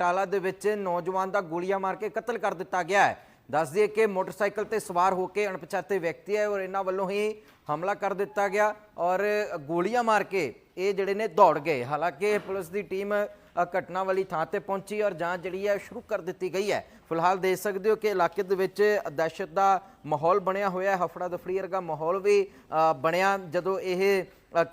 ਟਾਲਾ ਦੇ ਵਿੱਚ ਨੌਜਵਾਨ ਦਾ ਗੋਲੀਆਂ ਮਾਰ ਕੇ ਕਤਲ ਕਰ ਦਿੱਤਾ ਗਿਆ ਹੈ। ਦੱਸ ਦਈਏ ਕਿ ਮੋਟਰਸਾਈਕਲ ਤੇ ਸਵਾਰ ਹੋ ਕੇ ਅਣਪਛਾਤੇ ਵਿਅਕਤੀ ਹੈ ਔਰ ਇਹਨਾਂ ਵੱਲੋਂ ਹੀ ਹਮਲਾ ਕਰ ਦਿੱਤਾ ਗਿਆ ਔਰ ਗੋਲੀਆਂ ਮਾਰ ਕੇ ਇਹ ਜਿਹੜੇ ਨੇ ਦੌੜ ਗਏ। ਹਾਲਾਂਕਿ ਪੁਲਿਸ ਦੀ ਟੀਮ ਘਟਨਾ ਵਾਲੀ ਥਾਂ ਤੇ ਪਹੁੰਚੀ ਔਰ ਜਾਂਚ ਜਿਹੜੀ ਹੈ ਸ਼ੁਰੂ ਕਰ ਦਿੱਤੀ ਗਈ ਹੈ। ਫਿਲਹਾਲ ਦੇਖ ਸਕਦੇ ਹੋ ਕਿ ਇਲਾਕੇ ਦੇ ਵਿੱਚ ਦਹਿਸ਼ਤ ਦਾ ਮਾਹੌਲ ਬਣਿਆ ਹੋਇਆ ਹੈ। ਹਫੜਾ ਦਫੜੀ ਵਰਗਾ ਮਾਹੌਲ ਵੀ ਬਣਿਆ ਜਦੋਂ ਇਹ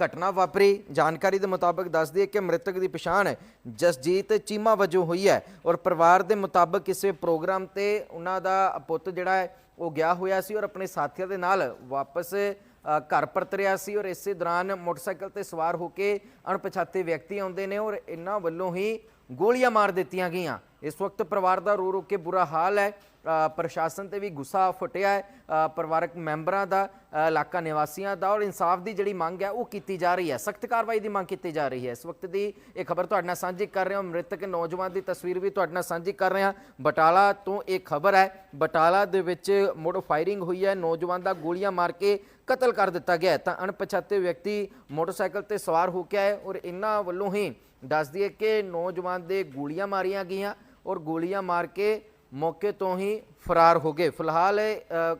ਘਟਨਾ ਵਾਪਰੀ। ਜਾਣਕਾਰੀ ਦੇ ਮੁਤਾਬਕ ਦੱਸਦੀ ਦਈਏ ਕਿ ਮ੍ਰਿਤਕ ਦੀ ਪਛਾਣ ਜਸਜੀਤ ਚੀਮਾ ਵਜੋਂ ਹੋਈ ਹੈ ਔਰ ਪਰਿਵਾਰ ਦੇ ਮੁਤਾਬਕ ਕਿਸੇ ਪ੍ਰੋਗਰਾਮ ਤੇ ਉਹਨਾਂ ਦਾ ਪੁੱਤ ਜਿਹੜਾ ਹੈ, ਉਹ ਗਿਆ ਹੋਇਆ ਸੀ ਔਰ ਆਪਣੇ ਸਾਥੀਆਂ ਦੇ ਨਾਲ ਵਾਪਸ ਘਰ ਪਰਤ ਰਿਹਾ ਸੀ ਔਰ ਇਸੇ ਦੌਰਾਨ ਮੋਟਰਸਾਈਕਲ ਤੇ ਸਵਾਰ ਹੋ ਕੇ ਅਣਪਛਾਤੇ ਵਿਅਕਤੀ ਆਉਂਦੇ ਨੇ ਔਰ ਇਹਨਾਂ ਵੱਲੋਂ ਹੀ ਗੋਲੀਆਂ ਮਾਰ ਦਿੱਤੀਆਂ ਗਈਆਂ। ਇਸ ਵਕਤ ਪਰਿਵਾਰ ਦਾ ਰੋ ਰੋ ਕੇ ਬੁਰਾ ਹਾਲ ਹੈ। ਪ੍ਰਸ਼ਾਸਨ ਤੇ ਵੀ ਗੁੱਸਾ ਫੁੱਟਿਆ ਹੈ। ਪਰਿਵਾਰਕ ਮੈਂਬਰਾਂ ਦਾ ਇਲਾਕਾ ਨਿਵਾਸੀਆਂ ਦਾ ਔਰ ਇਨਸਾਫ ਦੀ ਜਿਹੜੀ ਮੰਗ ਹੈ, ਉਹ ਕੀਤੀ ਜਾ ਰਹੀ ਹੈ। ਸਖਤ ਕਾਰਵਾਈ ਦੀ ਮੰਗ ਕੀਤੀ ਜਾ ਰਹੀ ਹੈ। ਇਸ ਵਕਤ ਦੀ ਇਹ ਖਬਰ ਤੁਹਾਡੇ ਨਾਲ ਸਾਂਝੀ ਕਰ ਰਹੇ ਹਾਂ। ਮ੍ਰਿਤਕ ਨੌਜਵਾਨ ਦੀ ਤਸਵੀਰ ਵੀ ਤੁਹਾਡੇ ਨਾਲ ਸਾਂਝੀ ਕਰ ਰਹੇ ਹਾਂ। ਬਟਾਲਾ ਤੋਂ ਇਹ ਖਬਰ ਹੈ, ਬਟਾਲਾ ਦੇ ਵਿੱਚ ਮੁੜ ਫਾਇਰਿੰਗ ਹੋਈ ਹੈ। ਨੌਜਵਾਨ ਦਾ ਗੋਲੀਆਂ ਮਾਰ ਕੇ ਕਤਲ ਕਰ ਦਿੱਤਾ ਗਿਆ ਤਾਂ ਅਣਪਛਾਤੇ ਵਿਅਕਤੀ ਮੋਟਰਸਾਈਕਲ ਤੇ ਸਵਾਰ ਹੋ ਕੇ ਆਏ ਔਰ ਇਹਨਾਂ ਵੱਲੋਂ ਹੀ ਦੱਸ ਦਈਏ ਕਿ ਨੌਜਵਾਨ ਦੇ ਗੋਲੀਆਂ ਮਾਰੀਆਂ ਗਈਆਂ ਔਰ ਗੋਲੀਆਂ ਮਾਰ ਕੇ ਮੌਕੇ ਤੋਂ ਹੀ ਫਰਾਰ ਹੋ ਗਏ। ਫਿਲਹਾਲ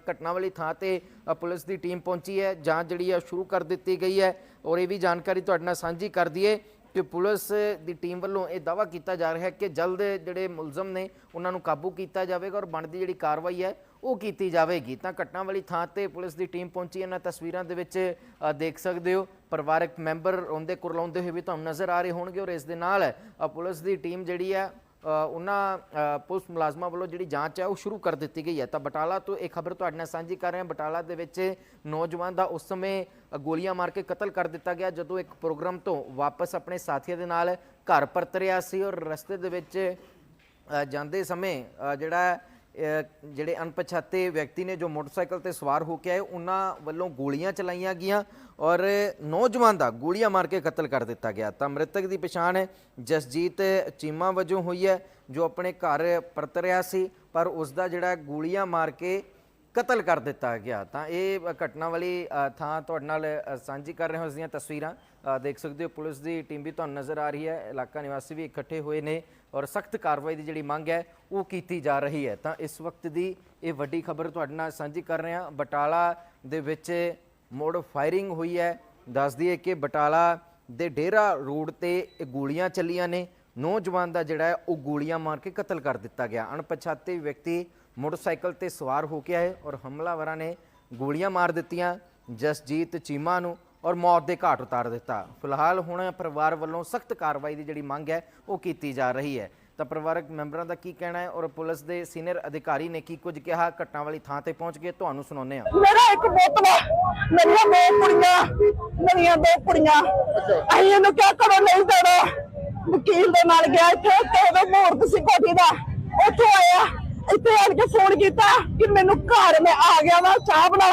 ਘਟਨਾ ਵਾਲੀ ਥਾਂ ਤੇ ਪੁਲਿਸ ਦੀ ਟੀਮ ਪਹੁੰਚੀ ਹੈ। ਜਾਂਚ ਜਿਹੜੀ ਹੈ ਸ਼ੁਰੂ ਕਰ ਦਿੱਤੀ ਗਈ ਹੈ ਔਰ ਇਹ ਵੀ ਜਾਣਕਾਰੀ ਤੁਹਾਡੇ ਨਾਲ ਸਾਂਝੀ ਕਰ ਦਈਏ ਕਿ ਪੁਲਿਸ ਦੀ ਟੀਮ ਵੱਲੋਂ ਇਹ ਦਾਵਾ ਕੀਤਾ ਜਾ ਰਿਹਾ ਹੈ ਕਿ ਜਲਦ ਜਿਹੜੇ ਮੁਲਜ਼ਮ ਨੇ, ਉਹਨਾਂ ਨੂੰ ਕਾਬੂ ਕੀਤਾ ਜਾਵੇਗਾ ਔਰ ਬਣਦੀ ਜਿਹੜੀ ਕਾਰਵਾਈ ਹੈ, ਉਹ ਕੀਤੀ ਜਾਵੇਗੀ। ਤਾਂ ਘਟਨਾ ਵਾਲੀ ਥਾਂ ਤੇ ਪੁਲਿਸ ਦੀ ਟੀਮ ਪਹੁੰਚੀ। ਇਹਨਾਂ ਤਸਵੀਰਾਂ ਦੇ ਵਿੱਚ ਦੇਖ ਸਕਦੇ ਹੋ, ਪਰਿਵਾਰਕ ਮੈਂਬਰ ਰੋਂਦੇ ਕੁਰਲਾਉਂਦੇ ਹੋਏ ਵੀ ਤੁਹਾਨੂੰ ਨਜ਼ਰ ਆ ਰਹੇ ਹੋਣਗੇ ਔਰ ਇਸ ਦੇ ਨਾਲ ਪੁਲਿਸ ਦੀ ਟੀਮ ਜਿਹੜੀ ਹੈ ਉਹਨਾਂ ਪੁਲਿਸ ਮੁਲਾਜ਼ਮਾਂ ਵੱਲੋਂ ਜਿਹੜੀ ਜਾਂਚ ਹੈ ਉਹ ਸ਼ੁਰੂ ਕਰ ਦਿੱਤੀ ਗਈ ਹੈ। ਤਾਂ ਬਟਾਲਾ ਤੋਂ ਇਹ ਖਬਰ ਤੁਹਾਡੇ ਨਾਲ ਸਾਂਝੀ ਕਰ ਰਹੇ ਹਾਂ। ਬਟਾਲਾ ਦੇ ਵਿੱਚ ਨੌਜਵਾਨ ਦਾ ਉਸ ਸਮੇਂ ਗੋਲੀਆਂ ਮਾਰ ਕੇ ਕਤਲ ਕਰ ਦਿੱਤਾ ਗਿਆ, ਜਦੋਂ ਇੱਕ ਪ੍ਰੋਗਰਾਮ ਤੋਂ ਵਾਪਸ ਆਪਣੇ ਸਾਥੀਆਂ ਦੇ ਨਾਲ ਘਰ ਪਰਤ ਰਿਹਾ ਸੀ ਔਰ ਰਸਤੇ ਦੇ ਵਿੱਚ ਜਾਂਦੇ ਸਮੇਂ ਜਿਹੜਾ ਜਿਹੜੇ ਅਣਪਛਾਤੇ ਵਿਅਕਤੀ ਨੇ ਜੋ ਮੋਟਰਸਾਈਕਲ ਤੇ ਸਵਾਰ ਹੋ ਕੇ ਆਏ, ਉਹਨਾਂ ਵੱਲੋਂ ਗੋਲੀਆਂ ਚਲਾਈਆਂ ਗਈਆਂ ਔਰ ਨੌਜਵਾਨ ਦਾ ਗੋਲੀਆਂ ਮਾਰ ਕੇ ਕਤਲ ਕਰ ਦਿੱਤਾ ਗਿਆ। ਤਾਂ ਮ੍ਰਿਤਕ ਦੀ ਪਛਾਣ ਜਸਜੀਤ ਚੀਮਾ ਵਜੋਂ ਹੋਈ ਹੈ, ਜੋ ਆਪਣੇ ਘਰ ਪਰਤ ਰਿਹਾ ਸੀ, ਪਰ ਉਸ ਦਾ ਜਿਹੜਾ ਗੋਲੀਆਂ ਮਾਰ ਕੇ ਕਤਲ ਕਰ ਦਿੱਤਾ ਗਿਆ। ਤਾਂ ਇਹ ਘਟਨਾ ਵਾਲੀ ਥਾਂ ਤੁਹਾਡੇ ਨਾਲ ਸਾਂਝੀ ਕਰ ਰਹੇ ਹਾਂ ਉਸ ਦੀਆਂ ਤਸਵੀਰਾਂ। ਦੇਖ ਸਕਦੇ ਹੋ ਪੁਲਿਸ ਦੀ ਟੀਮ ਵੀ ਤੁਹਾਨੂੰ ਨਜ਼ਰ ਆ ਰਹੀ ਹੈ। ਇਲਾਕਾ ਨਿਵਾਸੀ ਵੀ ਇਕੱਠੇ ਹੋਏ ਨੇ ਔਰ ਸਖਤ ਕਾਰਵਾਈ ਦੀ ਜਿਹੜੀ ਮੰਗ ਹੈ, ਉਹ ਕੀਤੀ ਜਾ ਰਹੀ ਹੈ। ਤਾਂ ਇਸ ਵਕਤ ਦੀ ਇਹ ਵੱਡੀ ਖਬਰ ਤੁਹਾਡੇ ਨਾਲ ਸਾਂਝੀ ਕਰ ਰਹੇ ਹਾਂ। ਬਟਾਲਾ ਦੇ ਵਿੱਚ ਮੋੜ ਫਾਇਰਿੰਗ ਹੋਈ ਹੈ। ਦੱਸ ਦਈਏ ਕਿ ਬਟਾਲਾ ਦੇ ਡੇਰਾ ਰੋਡ ਤੇ ਇਹ ਗੋਲੀਆਂ ਚੱਲੀਆਂ ਨੇ। ਨੌਜਵਾਨ ਦਾ ਜਿਹੜਾ ਉਹ ਗੋਲੀਆਂ ਮਾਰ ਕੇ ਕਤਲ ਕਰ ਦਿੱਤਾ ਗਿਆ। ਅਣਪਛਾਤੇ ਵਿਅਕਤੀ ਮੋਟਰਸਾਈਕਲ ਤੇ ਸਵਾਰ ਹੋ ਕੇ ਆਏ ਔਰ ਹਮਲਾਵਰਾਂ ਨੇ ਗੋਲੀਆਂ ਮਾਰ ਦਿੱਤੀਆਂ, ਜਸਜੀਤ ਚੀਮਾ ਨੂੰ ਔਰ ਮੌਤ ਦੇ ਘਾਟ ਉਤਾਰ ਦਿੱਤਾ। ਫਿਲਹਾਲ ਹੁਣ ਪਰਿਵਾਰ ਵੱਲੋਂ ਸਖਤ ਕਾਰਵਾਈ ਦੀ ਜਿਹੜੀ ਮੰਗ ਹੈ, ਉਹ ਕੀਤੀ ਜਾ ਰਹੀ ਹੈ। ਤਾਂ ਪਰਿਵਾਰਕ ਮੈਂਬਰਾਂ ਦਾ ਕੀ ਕਹਿਣਾ ਹੈ ਔਰ ਪੁਲਿਸ ਦੇ ਸੀਨੀਅਰ ਅਧਿਕਾਰੀ ਨੇ ਕੀ ਕੁਝ ਕਿਹਾ? ਘਟਨਾ ਵਾਲੀ ਥਾਂ ਤੇ ਪਹੁੰਚ ਕੇ ਤੁਹਾਨੂੰ ਸੁਣਾਉਂਦੇ ਆ ਮੇਰਾ ਇੱਕ ਪੁੱਤ ਮੇਰੀਆਂ ਦੋ ਕੁੜੀਆਂ, ਮੇਰੀਆਂ ਦੋ ਕੁੜੀਆਂ। ਅਸੀਂ ਇਹਨੂੰ ਕਿਹਾ ਕਰੋ ਨਹੀਂ ਦੇਣਾ ਵਕੀਲ ਦੇ ਨਾਲ ਗਿਆ ਇੱਥੇ, ਤੇ ਉਹਦਾ ਮੂਰਤ ਸੀ ਕੋਠੀ ਦਾ। ਉੱਥੋਂ ਆਇਆ। ਇੱਥੇ ਆਣ ਕੇ ਫੋਨ ਕੀਤਾ ਕਿ ਮੈਨੂੰ ਘਰ ਮੈਂ ਆ ਗਿਆ ਵਾ ਚਾਹ ਬਣਾ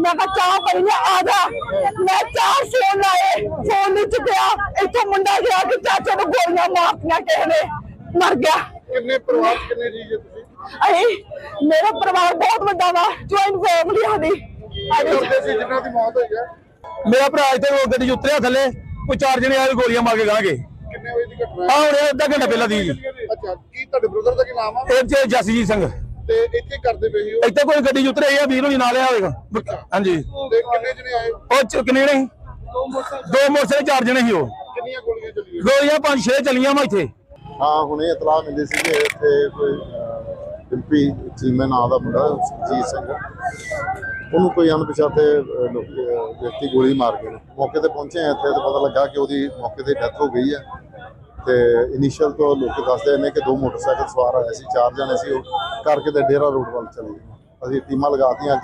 ਮੈਂ ਕਿਹਾ ਚਾਹ ਪਈ ਆ ਆ ਜਾ। ਮੈਂ ਚਾਰ ਫੋਨ ਲਾਏ। ਫੋਨ ਨਹੀਂ ਚੁੱਕਿਆ ਇੱਥੋਂ ਮੁੰਡਾ ਗਿਆ ਕਿ ਚਾਚਾ ਨੂੰ ਗੋਲੀਆਂ ਮਾਰਤੀਆਂ ਕਿਸੇ ਨੇ। ਮਰ ਗਿਆ। ਕਿੰਨੇ ਪਰਿਵਾਰ ਕਿੰਨੇ ਜੀ ਜੇ ਤੁਸੀਂ? ਮੇਰਾ ਪਰਿਵਾਰ ਬਹੁਤ ਵੱਡਾ ਵਾ ਜੁਆਇੰਟ ਫੈਮਿਲੀ ਕਰਦੇ ਸੀ ਜਿਨ੍ਹਾਂ ਦੀ ਮੌਤ ਹੋਈ ਹੈ ਮੇਰਾ ਭਰਾ ਇੱਥੇ ਉਹ ਗੱਡੀ 'ਚ ਉਤਰਿਆ ਥੱਲੇ ਕੋਈ ਚਾਰ ਜਣੇ ਆਏ ਗੋਲੀਆਂ ਮਾਰ ਕੇ ਗਾਂਗੇ ਕਿੰਨੇ ਵਜੇ ਦੀ ਘਟਨਾ ਆ ਹੁਣ ਅੱਧਾ ਘੰਟਾ ਪਹਿਲਾਂ ਦੀ। ਜੀ ਅੱਛਾ ਕੀ ਤੁਹਾਡੇ ਬ੍ਰਦਰ ਦਾ ਕੀ ਨਾਮ ਆ? ਇਹ ਚ ਜਸਜੀਤ ਸਿੰਘ। ਤੇ ਇੱਥੇ ਕਰਦੇ ਪਏ ਸੀ ਉਹ? ਇੱਥੇ ਕੋਈ ਗੱਡੀ 'ਚ ਉਤਰੇ ਆ ਵੀਰ ਨੂੰ ਨਾਲ ਆ ਹੋਵੇਗਾ ਹਾਂਜੀ। ਤੇ ਕਿੰਨੇ ਜਣੇ ਆਏ? ਉਹ ਚ ਕਿੰਨੇ ਨੇ? ਦੋ ਮੋਟਰਸਾਈਕਲ ਚਾਰ ਜਣੇ ਸੀ ਉਹ। ਕਿੰਨੀਆਂ ਗੋਲੀਆਂ ਚੱਲੀਆਂ? ਗੋਲੀਆਂ ਪੰਜ ਛੇ ਚੱਲੀਆਂ ਵਾ ਇੱਥੇ। ਹਾਂ ਹੁਣੇ ਇਤਲਾਹ ਮਿਲੀ ਸੀ ਕਿ ਇੱਥੇ ਕੋਈ ਅਹ, ਡਿੰਪੀ ਚੀਮੇ ਨਾਂ ਦਾ ਮੁੰਡਾ ਸਿੰਘ। ਉਹਨੂੰ ਕੋਈ ਅਣਪਛਾਤੇ ਅਹ, ਲੋਕ ਅਹ, ਵਿਅਕਤੀ ਗੋਲੀ ਮਾਰ ਗਏ ਨੇ। ਮੌਕੇ ਤੇ ਪਹੁੰਚੇ ਆ। ਇੱਥੇ ਤੇ ਪਤਾ ਲੱਗਾ ਕਿ ਉਹਦੀ ਮੌਕੇ ਤੇ ਡੈਥ ਹੋ ਗਈ ਹੈ ਤੇ ਇਨੀਸ਼ੀਅਲ ਤੋਂ ਲੋਕ ਦੱਸਦੇ ਨੇ ਕਿ ਦੋ ਮੋਟਰਸਾਈਕਲ ਸਵਾਰ ਆਏ ਸੀ, ਚਾਰ ਜਣੇ ਸੀ, ਉਹ ਕਰਕੇ ਤੇ ਡੇਰਾ ਰੋਡ ਵੱਲ ਚਲੇ ਗਏ। ਅਸੀਂ ਟੀਮਾਂ ਲਗਾਤੀਆਂ